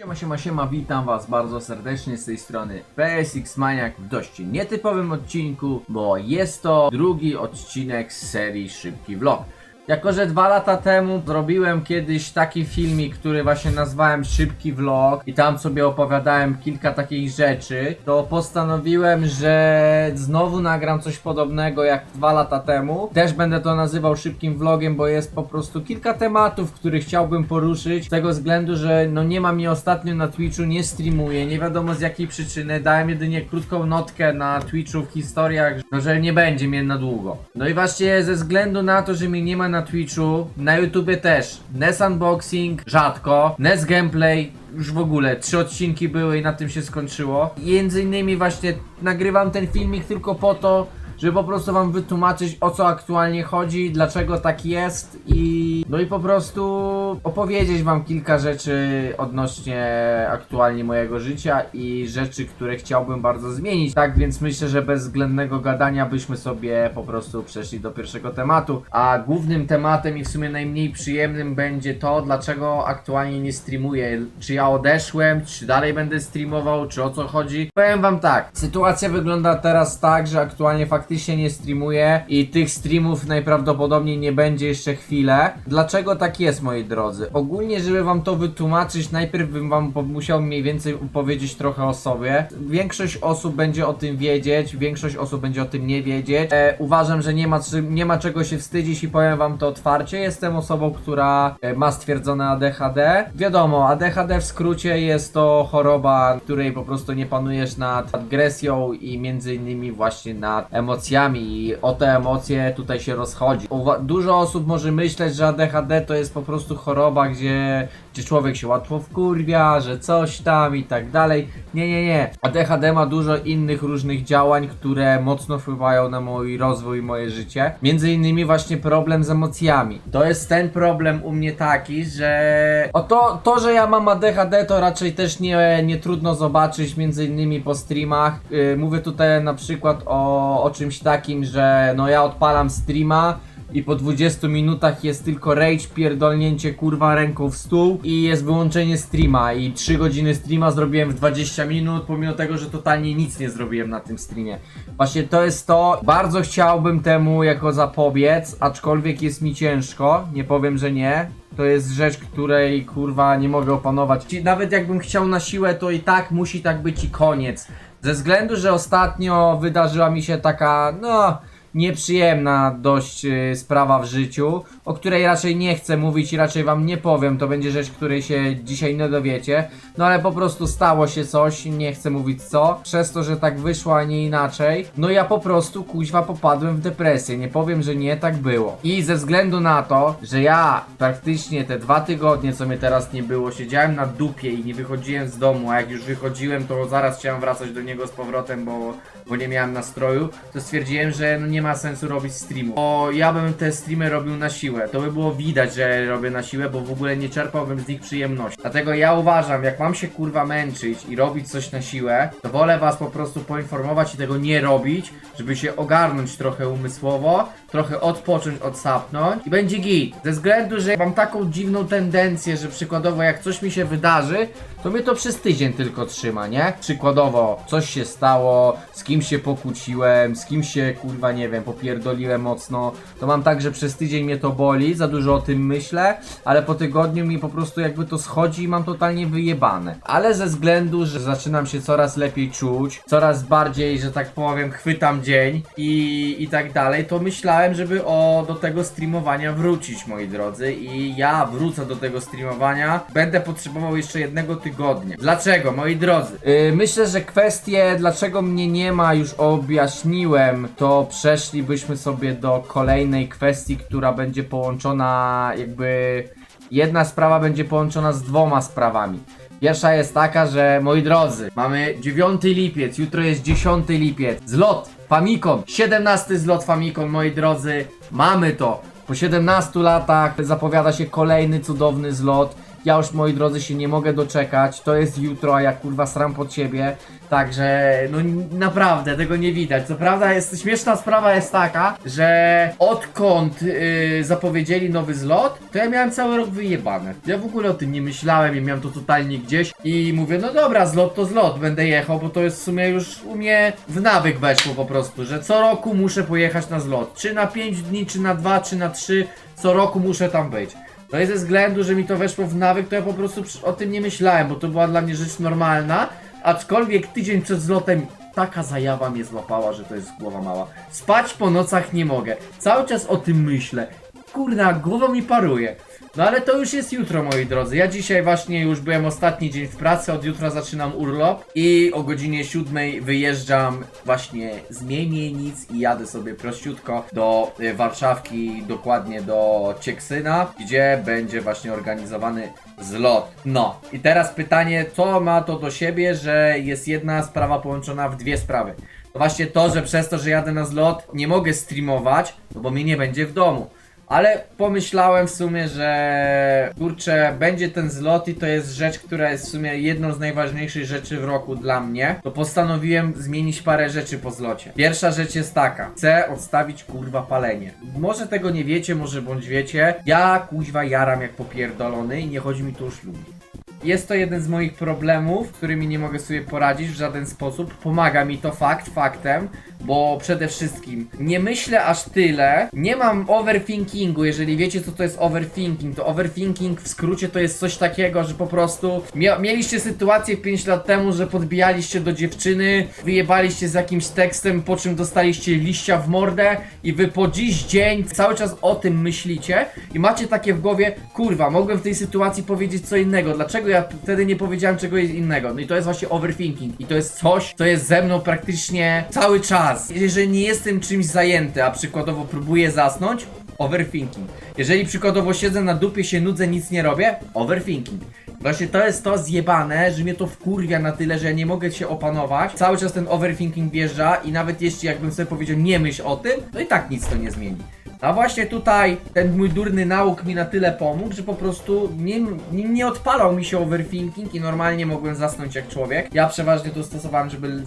Siema, siema, siema, witam was bardzo serdecznie z tej strony PSX Maniak w dość nietypowym odcinku, bo jest to drugi odcinek z serii Szybki Vlog. Jako, że dwa lata temu zrobiłem kiedyś taki filmik, który właśnie nazwałem Szybki Vlog i tam sobie opowiadałem kilka takich rzeczy, to postanowiłem, że znowu nagram coś podobnego jak dwa lata temu. Też będę to nazywał Szybkim Vlogiem, bo jest po prostu kilka tematów, które chciałbym poruszyć, z tego względu, że no nie ma mnie ostatnio na Twitchu, nie streamuję, nie wiadomo z jakiej przyczyny, dałem jedynie krótką notkę na Twitchu w historiach, że nie będzie mnie na długo. No i właśnie ze względu na to, że mnie nie ma na Twitchu, na YouTubie też, NES Unboxing rzadko, NES Gameplay już w ogóle, trzy odcinki były i na tym się skończyło. Między innymi właśnie nagrywam ten filmik tylko po to, żeby po prostu wam wytłumaczyć o co aktualnie chodzi, dlaczego tak jest i no i po prostu opowiedzieć wam kilka rzeczy odnośnie aktualnie mojego życia i rzeczy, które chciałbym bardzo zmienić. Tak więc myślę, że bez względnego gadania byśmy sobie po prostu przeszli do pierwszego tematu, a głównym tematem i w sumie najmniej przyjemnym będzie to, dlaczego aktualnie nie streamuję. Czy ja odeszłem, czy dalej będę streamował, czy o co chodzi? Powiem wam tak, sytuacja wygląda teraz tak, że aktualnie faktycznie nie streamuję i tych streamów najprawdopodobniej nie będzie jeszcze chwilę. Dlaczego tak jest, moi drodzy? Ogólnie, żeby wam to wytłumaczyć, najpierw bym wam musiał mniej więcej powiedzieć trochę o sobie. Większość osób będzie o tym wiedzieć, większość osób będzie o tym nie wiedzieć. E, uważam, że nie ma, nie ma czego się wstydzić i powiem wam to otwarcie. Jestem osobą, która e, ma stwierdzone ADHD. Wiadomo, ADHD w skrócie jest to choroba, której po prostu nie panujesz nad agresją i między innymi właśnie nad emocjami i o te emocje tutaj się rozchodzi. Uwa- dużo osób może myśleć, że ADHD to jest po prostu choroba, gdzie, gdzie człowiek się łatwo wkurwia, że coś tam i tak dalej. Nie, nie, nie. ADHD ma dużo innych różnych działań, które mocno wpływają na mój rozwój, moje życie. Między innymi właśnie problem z emocjami. To jest ten problem u mnie taki, że o to, to że ja mam ADHD to raczej też nie, nie trudno zobaczyć między innymi po streamach. Yy, mówię tutaj na przykład o, o czymś takim, że no ja odpalam streama i po 20 minutach jest tylko rage, pierdolnięcie kurwa ręką w stół i jest wyłączenie streama i 3 godziny streama zrobiłem w 20 minut, pomimo tego, że totalnie nic nie zrobiłem na tym streamie. Właśnie to jest to, bardzo chciałbym temu jako zapobiec, aczkolwiek jest mi ciężko, nie powiem, że nie. To jest rzecz, której kurwa nie mogę opanować. Nawet jakbym chciał na siłę, to i tak musi tak być i koniec. Ze względu, że ostatnio wydarzyła mi się taka, no, nieprzyjemna dość y, sprawa w życiu, o której raczej nie chcę mówić i raczej wam nie powiem, to będzie rzecz, której się dzisiaj nie dowiecie, no ale po prostu stało się coś, nie chcę mówić co, przez to, że tak wyszło, a nie inaczej, no ja po prostu kuźwa popadłem w depresję, nie powiem, że nie, tak było. I ze względu na to, że ja praktycznie te dwa tygodnie, co mnie teraz nie było, siedziałem na dupie i nie wychodziłem z domu, a jak już wychodziłem, to zaraz chciałem wracać do niego z powrotem, bo, bo nie miałem nastroju, to stwierdziłem, że no nie ma sensu robić streamu. Bo ja bym te streamy robił na siłę. To by było widać, że robię na siłę, bo w ogóle nie czerpałbym z nich przyjemności. Dlatego ja uważam, jak mam się kurwa męczyć i robić coś na siłę, to wolę was po prostu poinformować i tego nie robić, żeby się ogarnąć trochę umysłowo, trochę odpocząć, odsapnąć i będzie git. Ze względu, że mam taką dziwną tendencję, że przykładowo jak coś mi się wydarzy, to mnie to przez tydzień tylko trzyma, nie? Przykładowo, coś się stało, z kim się pokłóciłem, z kim się kurwa nie wiem, popierdoliłem mocno, to mam tak, że przez tydzień mnie to boli, za dużo o tym myślę, ale po tygodniu mi po prostu jakby to schodzi i mam totalnie wyjebane. Ale ze względu, że zaczynam się coraz lepiej czuć, coraz bardziej, że tak powiem, chwytam dzień i, i tak dalej, to myślałem, żeby o, do tego streamowania wrócić, moi drodzy, i ja wrócę do tego streamowania. Będę potrzebował jeszcze jednego tygodnia. Dlaczego, moi drodzy? Yy, myślę, że kwestie, dlaczego mnie nie ma, już objaśniłem, to przeszlibyśmy sobie do kolejnej kwestii, która będzie połączona jakby... Jedna sprawa będzie połączona z dwoma sprawami. Pierwsza jest taka, że moi drodzy, mamy 9 lipiec, jutro jest 10 lipiec. Zlot Famicom, 17 zlot Famicom, moi drodzy, mamy to. Po 17 latach zapowiada się kolejny cudowny zlot Ja już moi drodzy się nie mogę doczekać. To jest jutro, a ja kurwa sram pod siebie. Także no naprawdę tego nie widać. Co prawda jest śmieszna sprawa jest taka, że odkąd yy, zapowiedzieli nowy zlot, to ja miałem cały rok wyjebane. Ja w ogóle o tym nie myślałem i miałem to totalnie gdzieś i mówię, no dobra, zlot to zlot, będę jechał, bo to jest w sumie już u mnie w nawyk weszło po prostu, że co roku muszę pojechać na zlot. Czy na 5 dni, czy na 2, czy na 3, co roku muszę tam być. No i ze względu, że mi to weszło w nawyk, to ja po prostu o tym nie myślałem, bo to była dla mnie rzecz normalna, aczkolwiek tydzień przed zlotem taka zajawa mnie złapała, że to jest głowa mała. Spać po nocach nie mogę. Cały czas o tym myślę. Kurna, głowa mi paruje. No ale to już jest jutro, moi drodzy. Ja dzisiaj właśnie już byłem ostatni dzień w pracy, od jutra zaczynam urlop i o godzinie 7 wyjeżdżam właśnie z Miemienic i jadę sobie prościutko do y, Warszawki, dokładnie do Cieksyna, gdzie będzie właśnie organizowany zlot. No i teraz pytanie, co ma to do siebie, że jest jedna sprawa połączona w dwie sprawy. To właśnie to, że przez to, że jadę na zlot, nie mogę streamować, no bo mnie nie będzie w domu. Ale pomyślałem w sumie, że kurczę, będzie ten zlot i to jest rzecz, która jest w sumie jedną z najważniejszych rzeczy w roku dla mnie. To postanowiłem zmienić parę rzeczy po zlocie. Pierwsza rzecz jest taka. Chcę odstawić kurwa palenie. Może tego nie wiecie, może bądź wiecie. Ja kuźwa jaram jak popierdolony i nie chodzi mi tu o ślub. Jest to jeden z moich problemów, z którymi nie mogę sobie poradzić w żaden sposób. Pomaga mi to fakt, faktem, bo przede wszystkim nie myślę aż tyle, nie mam overthinkingu. Jeżeli wiecie, co to jest overthinking, to overthinking w skrócie to jest coś takiego, że po prostu mieliście sytuację 5 lat temu, że podbijaliście do dziewczyny, wyjebaliście z jakimś tekstem, po czym dostaliście liścia w mordę i wy po dziś dzień cały czas o tym myślicie i macie takie w głowie, kurwa, mogłem w tej sytuacji powiedzieć co innego, dlaczego ja wtedy nie powiedziałem czegoś innego? No i to jest właśnie overthinking i to jest coś, co jest ze mną praktycznie cały czas. Jeżeli nie jestem czymś zajęty, a przykładowo próbuję zasnąć, overthinking. Jeżeli przykładowo siedzę na dupie, się nudzę, nic nie robię, overthinking. Właśnie to jest to zjebane, że mnie to wkurwia na tyle, że ja nie mogę się opanować. Cały czas ten overthinking wjeżdża i nawet jeśli jakbym sobie powiedział nie myśl o tym, to i tak nic to nie zmieni. A właśnie tutaj ten mój durny nauk mi na tyle pomógł, że po prostu nie, nie, nie odpalał mi się overthinking i normalnie mogłem zasnąć jak człowiek. Ja przeważnie to stosowałem, żeby,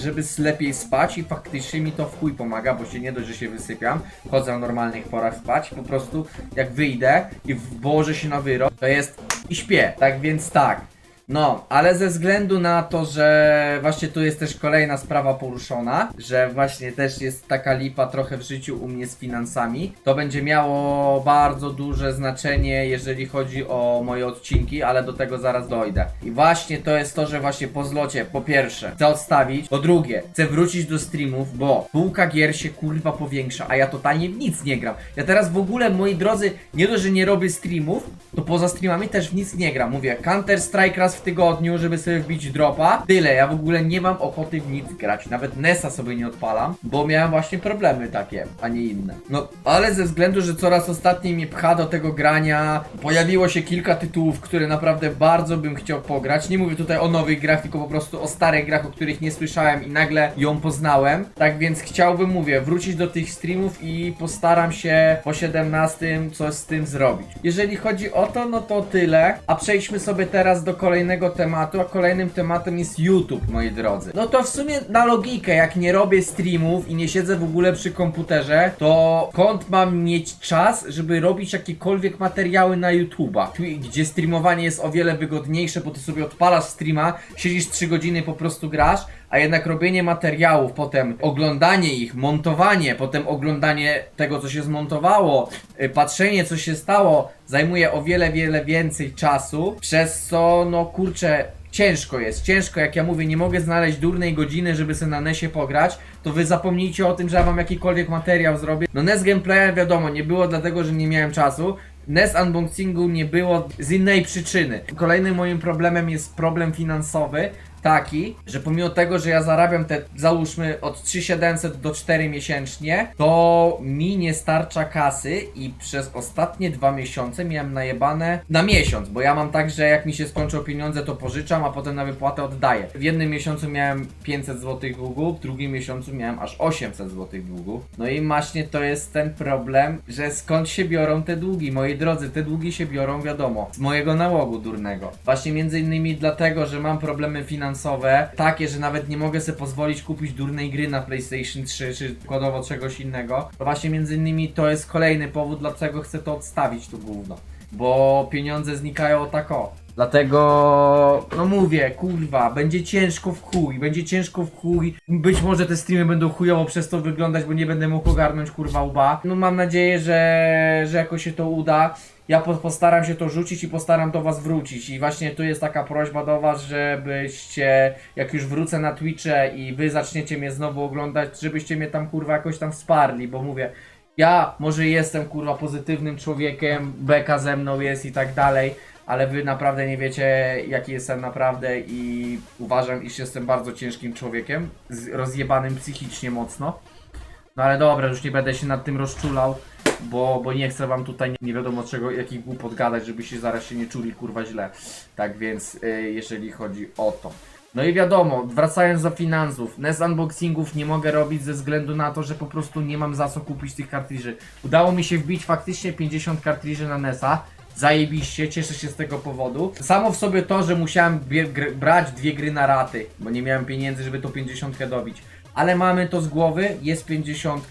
żeby lepiej spać i faktycznie mi to w chuj pomaga, bo się nie dość, że się wysypiam, chodzę o normalnych porach spać, po prostu jak wyjdę i włożę się na wyrok, to jest i śpię. Tak więc tak. No, ale ze względu na to, że właśnie tu jest też kolejna sprawa poruszona, że właśnie też jest taka lipa trochę w życiu u mnie z finansami, to będzie miało bardzo duże znaczenie, jeżeli chodzi o moje odcinki, ale do tego zaraz dojdę. I właśnie to jest to, że właśnie po zlocie, po pierwsze, chcę odstawić, po drugie, chcę wrócić do streamów, bo półka gier się kurwa powiększa, a ja totalnie w nic nie gram. Ja teraz w ogóle, moi drodzy, nie dość, że nie robię streamów, to poza streamami też w nic nie gram. Mówię, Counter Strike raz w tygodniu, żeby sobie wbić dropa. Tyle, ja w ogóle nie mam ochoty w nic grać. Nawet Nesa sobie nie odpalam, bo miałem właśnie problemy takie, a nie inne. No, ale ze względu, że coraz ostatniej mnie pcha do tego grania, pojawiło się kilka tytułów, które naprawdę bardzo bym chciał pograć. Nie mówię tutaj o nowych grach, tylko po prostu o starych grach, o których nie słyszałem i nagle ją poznałem. Tak więc chciałbym, mówię, wrócić do tych streamów i postaram się po 17 coś z tym zrobić. Jeżeli chodzi o to, no to tyle. A przejdźmy sobie teraz do kolejnego tematu, a kolejnym tematem jest YouTube, moi drodzy. No to w sumie na logikę, jak nie robię streamów i nie siedzę w ogóle przy komputerze, to skąd mam mieć czas, żeby robić jakiekolwiek materiały na YouTube'a, Tu- gdzie streamowanie jest o wiele wygodniejsze, bo ty sobie odpalasz streama, siedzisz 3 godziny, po prostu grasz, a jednak robienie materiałów, potem oglądanie ich, montowanie, potem oglądanie tego, co się zmontowało, y, patrzenie, co się stało, zajmuje o wiele, wiele więcej czasu, przez co, no kurczę, ciężko jest, ciężko, jak ja mówię, nie mogę znaleźć durnej godziny, żeby sobie na Nesie pograć, to wy zapomnijcie o tym, że ja wam jakikolwiek materiał zrobię. No NES Gameplaya wiadomo, nie było dlatego, że nie miałem czasu, NES unboxingu nie było z innej przyczyny. Kolejnym moim problemem jest problem finansowy, taki, że pomimo tego, że ja zarabiam te, załóżmy, od 3700 do 4 miesięcznie, to mi nie starcza kasy i przez ostatnie dwa miesiące miałem najebane na miesiąc, bo ja mam tak, że jak mi się skończą pieniądze, to pożyczam, a potem na wypłatę oddaję. W jednym miesiącu miałem 500 zł długu, w drugim miesiącu miałem aż 800 zł długu. No i właśnie to jest ten problem, że skąd się biorą te długi, moi drodzy, te długi się biorą, wiadomo, z mojego nałogu durnego. Właśnie między innymi dlatego, że mam problemy finansowe, takie, że nawet nie mogę sobie pozwolić kupić durnej gry na PlayStation 3, czy przykładowo czegoś innego. To właśnie między innymi to jest kolejny powód, dlaczego chcę to odstawić tu gówno. Bo pieniądze znikają tak o. Dlatego, no mówię, kurwa, będzie ciężko w chuj, będzie ciężko w chuj. Być może te streamy będą chujowo przez to wyglądać, bo nie będę mógł ogarnąć kurwa łba. No mam nadzieję, że, że jakoś się to uda. Ja po, postaram się to rzucić i postaram do was wrócić. I właśnie tu jest taka prośba do was, żebyście, jak już wrócę na Twitche i wy zaczniecie mnie znowu oglądać, żebyście mnie tam kurwa jakoś tam wsparli, bo mówię, ja może jestem kurwa pozytywnym człowiekiem, beka ze mną jest i tak dalej, ale wy naprawdę nie wiecie jaki jestem naprawdę i uważam, iż jestem bardzo ciężkim człowiekiem, rozjebanym psychicznie mocno. No ale dobra, już nie będę się nad tym rozczulał, bo, bo nie chcę wam tutaj nie, nie wiadomo czego, jakich głupot gadać, żebyście zaraz się nie czuli kurwa źle. Tak więc y, jeżeli chodzi o to. No i wiadomo, wracając do finansów, NES unboxingów nie mogę robić ze względu na to, że po prostu nie mam za co kupić tych kartridży. Udało mi się wbić faktycznie 50 kartridży na NESa. Zajebiście, cieszę się z tego powodu. Samo w sobie to, że musiałem brać dwie gry na raty, bo nie miałem pieniędzy, żeby tą 50 dobić. Ale mamy to z głowy, jest 50.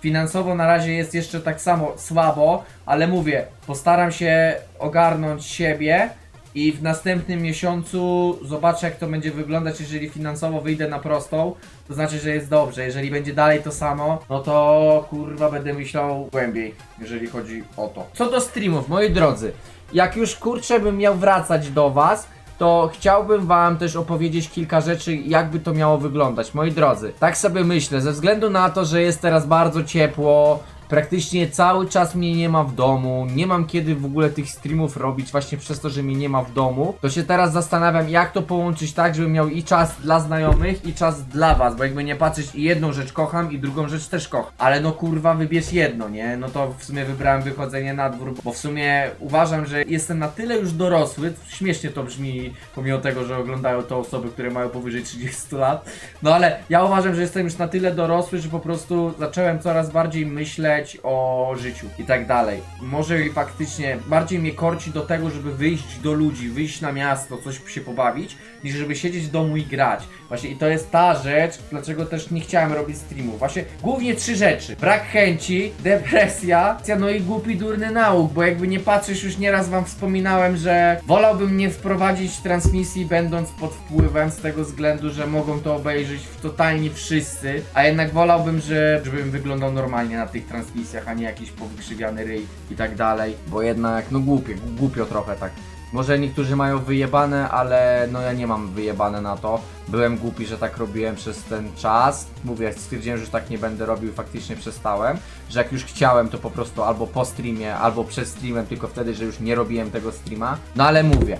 Finansowo na razie jest jeszcze tak samo słabo, ale mówię, postaram się ogarnąć siebie i w następnym miesiącu zobaczę jak to będzie wyglądać, jeżeli finansowo wyjdę na prostą, to znaczy, że jest dobrze. Jeżeli będzie dalej to samo, no to kurwa będę myślał głębiej, jeżeli chodzi o to. Co do streamów, moi drodzy, jak już kurczę bym miał wracać do was, to chciałbym wam też opowiedzieć kilka rzeczy, jakby to miało wyglądać. Moi drodzy, tak sobie myślę, ze względu na to, że jest teraz bardzo ciepło, praktycznie cały czas mnie nie ma w domu, nie mam kiedy w ogóle tych streamów robić właśnie przez to, że mnie nie ma w domu, to się teraz zastanawiam, jak to połączyć tak, żebym miał i czas dla znajomych, i czas dla was, bo jakby nie patrzeć i jedną rzecz kocham, i drugą rzecz też kocham. Ale no kurwa, wybierz jedno, nie? No to w sumie wybrałem wychodzenie na dwór, bo w sumie uważam, że jestem na tyle już dorosły, śmiesznie to brzmi, pomimo tego, że oglądają to osoby, które mają powyżej 30 lat, no ale ja uważam, że jestem już na tyle dorosły, że po prostu zacząłem coraz bardziej myśleć o życiu i tak dalej. Może i faktycznie bardziej mnie korci do tego, żeby wyjść do ludzi, wyjść na miasto, coś się pobawić, niż żeby siedzieć w domu i grać. Właśnie i to jest ta rzecz, dlaczego też nie chciałem robić streamów. Właśnie głównie trzy rzeczy. Brak chęci, depresja, no i głupi durny nauk, bo jakby nie patrzysz, już nieraz wam wspominałem, że wolałbym nie wprowadzić transmisji będąc pod wpływem z tego względu, że mogą to obejrzeć totalnie wszyscy, a jednak wolałbym, że, żebym wyglądał normalnie na tych transmisjach, a nie jakiś powykrzywiany ryj i tak dalej, bo jednak, no głupie, głupio trochę tak. Może niektórzy mają wyjebane, ale no ja nie mam wyjebane na to. Byłem głupi, że tak robiłem przez ten czas. Mówię, stwierdziłem, że już tak nie będę robił faktycznie przestałem. Że jak już chciałem, to po prostu albo po streamie, albo przed streamem, tylko wtedy, że już nie robiłem tego streama. No ale mówię,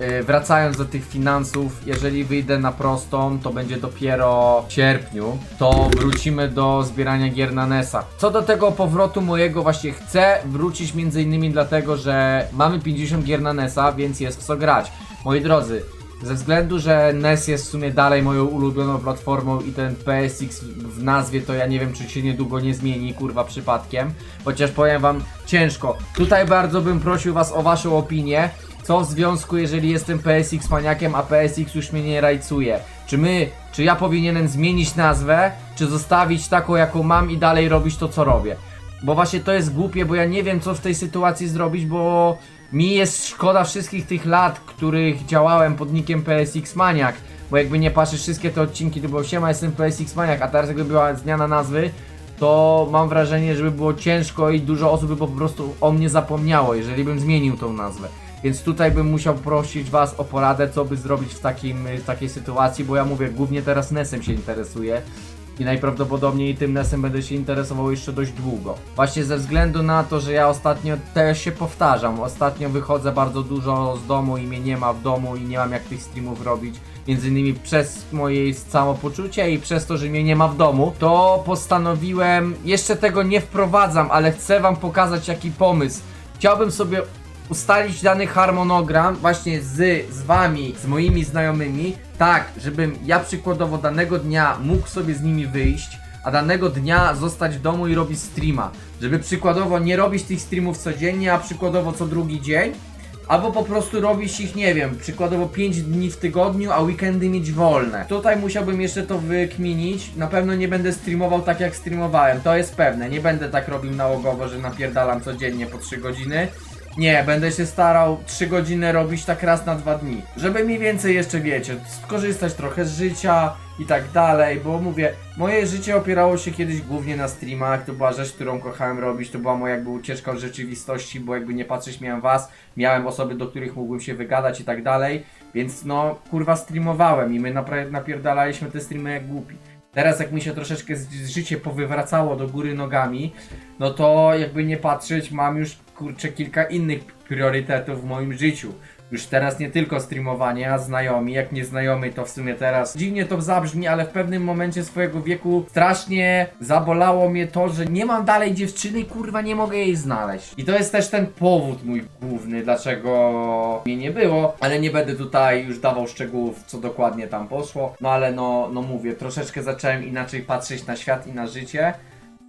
yy, wracając do tych finansów, jeżeli wyjdę na prostą, to będzie dopiero w sierpniu, to wrócimy do zbierania gier na NES-a. Co do tego powrotu mojego, właśnie chcę wrócić między innymi dlatego, że mamy 50 gier na NES-a, więc jest w co grać. Moi drodzy, ze względu, że NES jest w sumie dalej moją ulubioną platformą i ten PSX w nazwie to ja nie wiem czy się niedługo nie zmieni, kurwa przypadkiem. Chociaż powiem wam ciężko. Tutaj bardzo bym prosił was o waszą opinię. Co w związku, jeżeli jestem PSX maniakiem, a PSX już mnie nie rajcuje? Czy my, czy ja powinienem zmienić nazwę, czy zostawić taką jaką mam i dalej robić to co robię? Bo właśnie to jest głupie, bo ja nie wiem co w tej sytuacji zrobić, bo mi jest szkoda wszystkich tych lat, których działałem pod nickiem PSX Maniak. Bo jakby nie patrzeć wszystkie te odcinki, to było siema, jestem PSX Maniak, a teraz jakby była zmiana nazwy, to mam wrażenie, żeby było ciężko i dużo osób by po prostu o mnie zapomniało, jeżeli bym zmienił tą nazwę. Więc tutaj bym musiał prosić was o poradę, co by zrobić w, takim, w takiej sytuacji, bo ja mówię, głównie teraz NES-em się interesuję i najprawdopodobniej tym NES-em będę się interesował jeszcze dość długo. Właśnie ze względu na to, że ja ostatnio też się powtarzam, ostatnio wychodzę bardzo dużo z domu i mnie nie ma w domu i nie mam jak tych streamów robić. Między innymi przez moje samopoczucie i przez to, że mnie nie ma w domu, to postanowiłem, jeszcze tego nie wprowadzam, ale chcę wam pokazać jaki pomysł. Chciałbym sobie ustalić dany harmonogram właśnie z, z wami, z moimi znajomymi, tak, żebym ja przykładowo danego dnia mógł sobie z nimi wyjść, a danego dnia zostać w domu i robić streama. Żeby przykładowo nie robić tych streamów codziennie, a przykładowo co drugi dzień, Albo po prostu robić ich, nie wiem, przykładowo 5 dni w tygodniu, a weekendy mieć wolne. Tutaj musiałbym jeszcze to wykminić. Na pewno nie będę streamował tak jak streamowałem, to jest pewne. Nie będę tak robił nałogowo, że napierdalam codziennie po 3 godziny. Nie, będę się starał 3 godziny robić tak raz na 2 dni. Żeby mniej więcej jeszcze wiecie, skorzystać trochę z życia i tak dalej, bo mówię, moje życie opierało się kiedyś głównie na streamach, to była rzecz, którą kochałem robić, to była moja jakby ucieczka od rzeczywistości, bo jakby nie patrzeć miałem was, miałem osoby, do których mógłbym się wygadać i tak dalej, więc no kurwa streamowałem i my napierdalaliśmy te streamy jak głupi. Teraz jak mi się troszeczkę życie powywracało do góry nogami, no to jakby nie patrzeć, mam już kurczę kilka innych priorytetów w moim życiu. Już teraz nie tylko streamowanie, a znajomi, jak nieznajomy to w sumie teraz. Dziwnie to zabrzmi, ale w pewnym momencie swojego wieku strasznie zabolało mnie to, że nie mam dalej dziewczyny kurwa nie mogę jej znaleźć. I to jest też ten powód mój główny, dlaczego mnie nie było, ale nie będę tutaj już dawał szczegółów, co dokładnie tam poszło. No ale no, no mówię, troszeczkę zacząłem inaczej patrzeć na świat i na życie.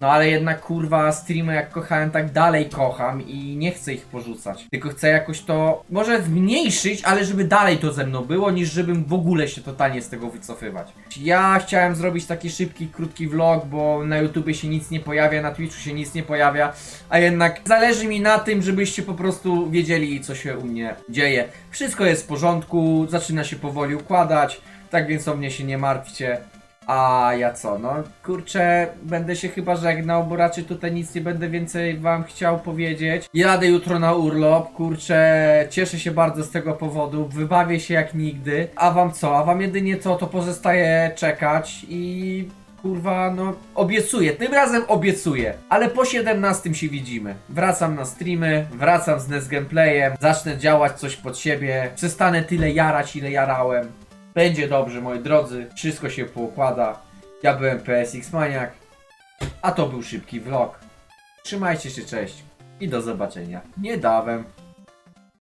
No ale jednak kurwa streamy jak kochałem tak dalej kocham i nie chcę ich porzucać. Tylko chcę jakoś to może zmniejszyć, ale żeby dalej to ze mną było, niż żebym w ogóle się totalnie z tego wycofywać. Ja chciałem zrobić taki szybki, krótki vlog, bo na YouTubie się nic nie pojawia, na Twitchu się nic nie pojawia, a jednak zależy mi na tym, żebyście po prostu wiedzieli co się u mnie dzieje. Wszystko jest w porządku, zaczyna się powoli układać, tak więc o mnie się nie martwcie. A ja co, no kurczę, będę się chyba żegnał, bo raczej tutaj nic nie będę więcej wam chciał powiedzieć. Jadę jutro na urlop, kurczę, cieszę się bardzo z tego powodu, wybawię się jak nigdy. A wam co, a wam jedynie to, to pozostaje czekać i kurwa, no obiecuję, tym razem obiecuję, ale po 17 się widzimy. Wracam na streamy, wracam z NES Gameplayem, zacznę działać coś pod siebie, przestanę tyle jarać, ile jarałem. Będzie dobrze, moi drodzy. Wszystko się poukłada. Ja byłem PSX Maniak, a to był szybki vlog. Trzymajcie się, cześć i do zobaczenia niedawem.